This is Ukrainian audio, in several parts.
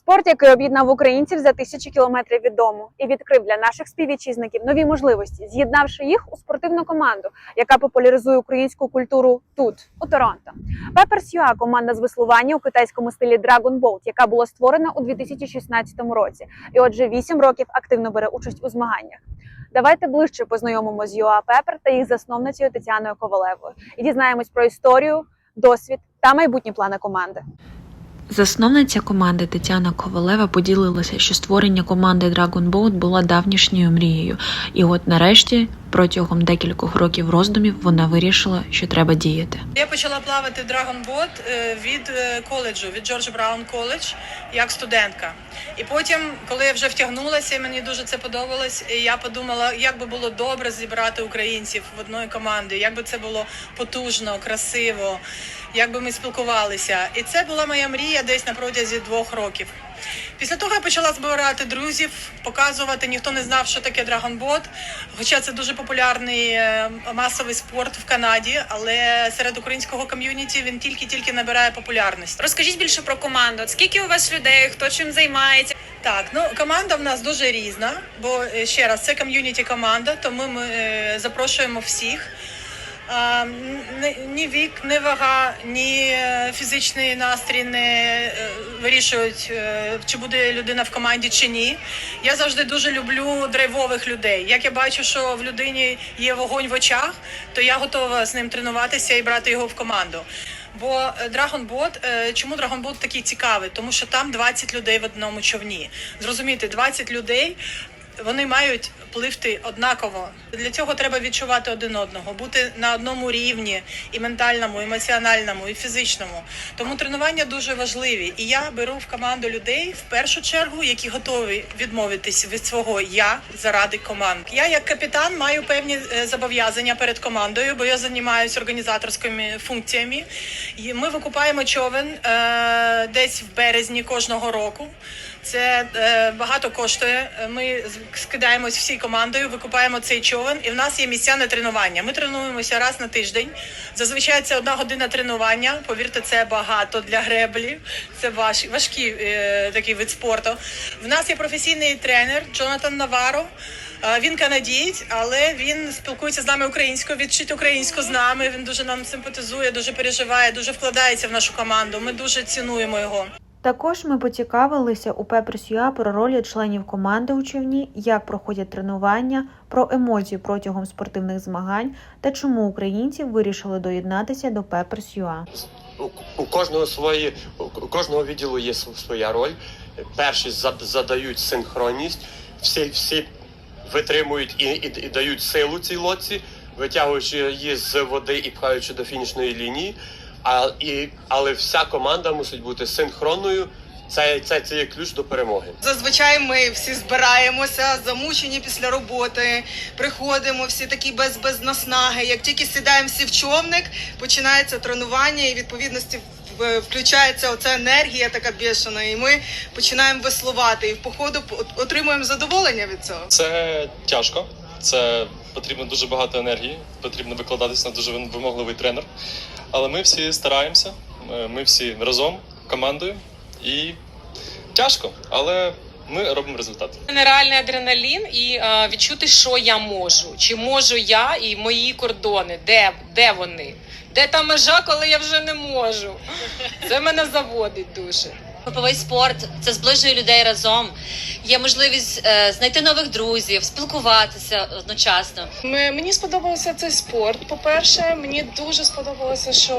Спорт, який об'єднав українців за тисячі кілометрів від дому і відкрив для наших співвітчизників нові можливості, з'єднавши їх у спортивну команду, яка популяризує українську культуру тут, у Торонто. Peppers UA – команда з веслування у китайському стилі Dragon Boat, яка була створена у 2016 році, і отже, 8 років активно бере участь у змаганнях. Давайте ближче познайомимо з UA Pepper та їх засновницею Тетяною Ковалевою і дізнаємось про історію, досвід та майбутні плани команди. Засновниця команди Тетяна Ковалева поділилася, що створення команди Dragon Boat було давнішньою мрією, і от нарешті, протягом декількох років роздумів, вона вирішила, що треба діяти. Я почала плавати Dragon Boat е, від е, коледжу, від Джордж Браун коледж, як студентка. І потім, коли я вже втягнулася, і мені дуже це подобалось, я подумала, як би було добре зібрати українців в одної команди, як би це було потужно, красиво, як би ми спілкувалися. І це була моя мрія десь на протязі двох років. Після того я почала збирати друзів, показувати. Ніхто не знав, що таке драгонбот. Хоча це дуже популярний е, масовий спорт в Канаді, але серед українського ком'юніті він тільки-тільки набирає популярність. Розкажіть більше про команду. Скільки у вас людей, хто чим займається? Так, ну команда в нас дуже різна, бо е, ще раз це ком'юніті команда, тому ми е, запрошуємо всіх. Ні, вік, ні вага, ні е, фізичний настрій не е, вирішують, е, чи буде людина в команді чи ні. Я завжди дуже люблю драйвових людей. Як я бачу, що в людині є вогонь в очах, то я готова з ним тренуватися і брати його в команду. Бо е, чому Boat такий цікавий? Тому що там 20 людей в одному човні. Зрозуміти, 20 людей. Вони мають пливти однаково. Для цього треба відчувати один одного, бути на одному рівні і ментальному, і емоціональному, і фізичному. Тому тренування дуже важливі. І я беру в команду людей в першу чергу, які готові відмовитись від свого я заради команд. Я як капітан маю певні е, зобов'язання перед командою, бо я займаюся організаторськими функціями. Ми викупаємо човен е, десь в березні кожного року. Це е, багато коштує. Ми скидаємось всій командою, викупаємо цей човен, і в нас є місця на тренування. Ми тренуємося раз на тиждень. Зазвичай це одна година тренування. Повірте, це багато для греблі. Це важ, важкий е, такий вид спорту. В нас є професійний тренер Джонатан Наваро. Е, Він канадієць, але він спілкується з нами українською, відчить українську з нами. Він дуже нам симпатизує, дуже переживає, дуже вкладається в нашу команду. Ми дуже цінуємо його. Також ми поцікавилися у Peppers UA про ролі членів команди у човні, як проходять тренування, про емоції протягом спортивних змагань та чому українці вирішили доєднатися до Peppers UA. у, кожного свої у кожного відділу є св- своя роль. Перші зад- задають синхронність, всі, всі витримують і, і, і дають силу цій лодці, витягуючи її з води і пхаючи до фінішної лінії. А, і, але вся команда мусить бути синхронною. Це, це, це є ключ до перемоги. Зазвичай ми всі збираємося, замучені після роботи, приходимо всі такі без, без наснаги. Як тільки сідаємо всі в човник, починається тренування і відповідності включається оця енергія така бешена, і ми починаємо веслувати. І в походу от- отримуємо задоволення від цього. Це тяжко, це потрібно дуже багато енергії, потрібно викладатися на дуже вимогливий тренер. Але ми всі стараємося, ми- ми всі разом, командою, і тяжко, але ми робимо результат. нереальний адреналін і е, відчути, що я можу. Чи можу я і мої кордони, де, де вони? Де та межа, коли я вже не можу? Це мене заводить дуже. Груповий спорт це зближує людей разом. Є можливість е, знайти нових друзів, спілкуватися одночасно. М- Мені сподобався цей спорт. По-перше, мені дуже сподобалося, що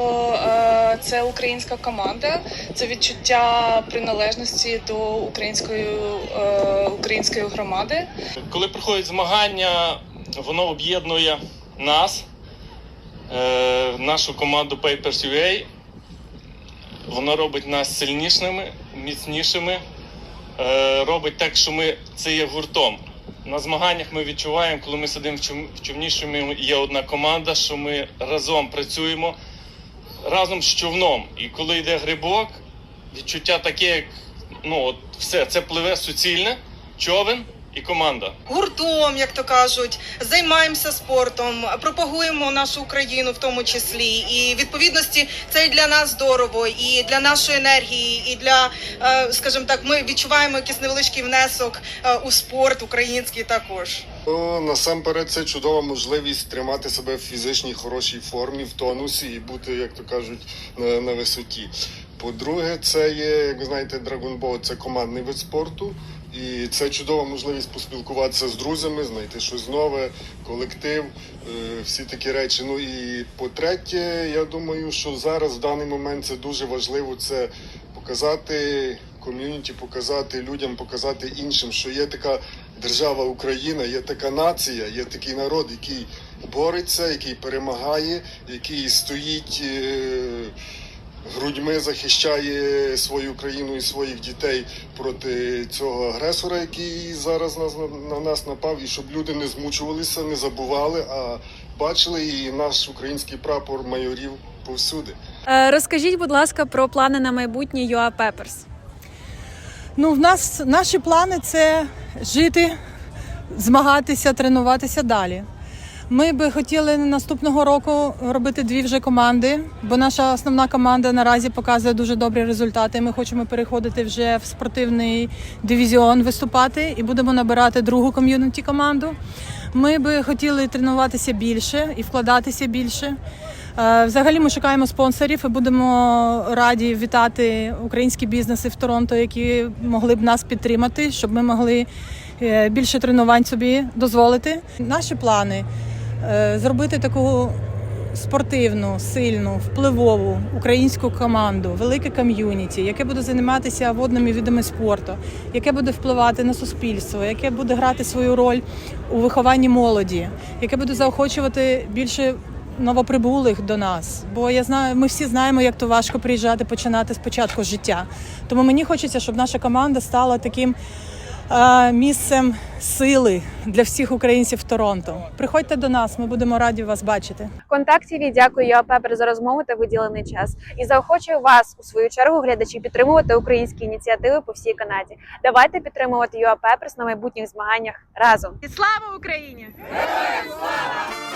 е, це українська команда, це відчуття приналежності до української, е, української громади. Коли приходять змагання, воно об'єднує нас, е, нашу команду Papers UA. Воно робить нас сильнішими, міцнішими, е, робить так, що ми це є гуртом. На змаганнях ми відчуваємо, коли ми сидимо в чов- в човні, що ми є одна команда, що ми разом працюємо разом з човном. І коли йде грибок, відчуття таке, як ну от все, це пливе суцільне, човен, і команда. гуртом, як то кажуть, займаємося спортом, пропагуємо нашу Україну в тому числі. І відповідності це і для нас здорово, і для нашої енергії, і для, е, скажімо так, ми відчуваємо якийсь невеличкий внесок е, у спорт український також. Ну, насамперед, це чудова можливість тримати себе в фізичній хорошій формі, в тонусі і бути, як то кажуть, на, на висоті. По-друге, це є, як ви знаєте, драгонбол це командний вид спорту. І це чудова можливість поспілкуватися з друзями, знайти щось нове, колектив, е, всі такі речі. Ну і по-третє, я думаю, що зараз в даний момент це дуже важливо. Це показати ком'юніті, показати людям, показати іншим, що є така держава Україна, є така нація, є такий народ, який бореться, який перемагає, який стоїть. Грудьми захищає свою країну і своїх дітей проти цього агресора, який зараз нас на нас напав, і щоб люди не змучувалися, не забували, а бачили і наш український прапор майорів повсюди. Е, Розкажіть, будь ласка, про плани на майбутнє UA Peppers. Ну, в нас наші плани це жити, змагатися, тренуватися далі. Ми би хотіли наступного року робити дві вже команди, бо наша основна команда наразі показує дуже добрі результати. Ми хочемо переходити вже в спортивний дивізіон виступати і будемо набирати другу ком'юніті команду. Ми би хотіли тренуватися більше і вкладатися більше. Е, Взагалі ми шукаємо спонсорів і будемо раді вітати українські бізнеси в Торонто, які могли б нас підтримати, щоб ми могли е, більше тренувань собі дозволити. Наші плани зробити таку спортивну, сильну, впливову українську команду, велике ком'юніті, яке буде займатися водними видами спорту, яке буде впливати на суспільство, яке буде грати свою роль у вихованні молоді, яке буде заохочувати більше новоприбулих до нас. Бо я знаю, ми всі знаємо, як то важко приїжджати, починати спочатку життя. Тому мені хочеться, щоб наша команда стала таким е, місцем сили для всіх українців в Торонто. Приходьте до нас, ми будемо раді вас бачити. Контактів дякую UA за розмову та виділений час. І заохочую вас у свою чергу глядачі підтримувати українські ініціативи по всій Канаді. Давайте підтримувати UA на майбутніх змаганнях разом. І слава Україні! Героям слава!